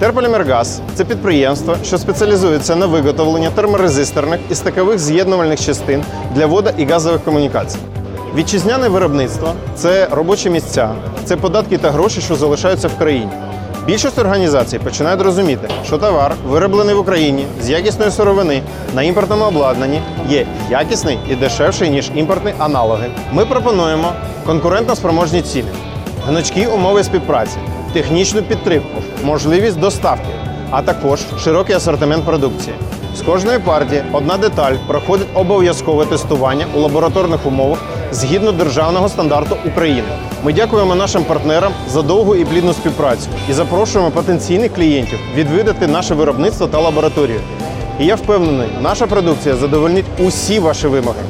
Терполімергаз це підприємство, що спеціалізується на виготовленні терморезисторних і стикових з'єднувальних частин для вода і газових комунікацій. Вітчизняне виробництво це робочі місця, це податки та гроші, що залишаються в країні. Більшість організацій починають розуміти, що товар, вироблений в Україні з якісної сировини на імпортному обладнанні, є якісний і дешевший, ніж імпортні аналоги. Ми пропонуємо конкурентно спроможні ціни, гнучкі умови співпраці, технічну підтримку, можливість доставки, а також широкий асортимент продукції. З кожної партії одна деталь проходить обов'язкове тестування у лабораторних умовах згідно державного стандарту України. Ми дякуємо нашим партнерам за довгу і плідну співпрацю і запрошуємо потенційних клієнтів відвідати наше виробництво та лабораторію. І я впевнений, наша продукція задовольнить усі ваші вимоги.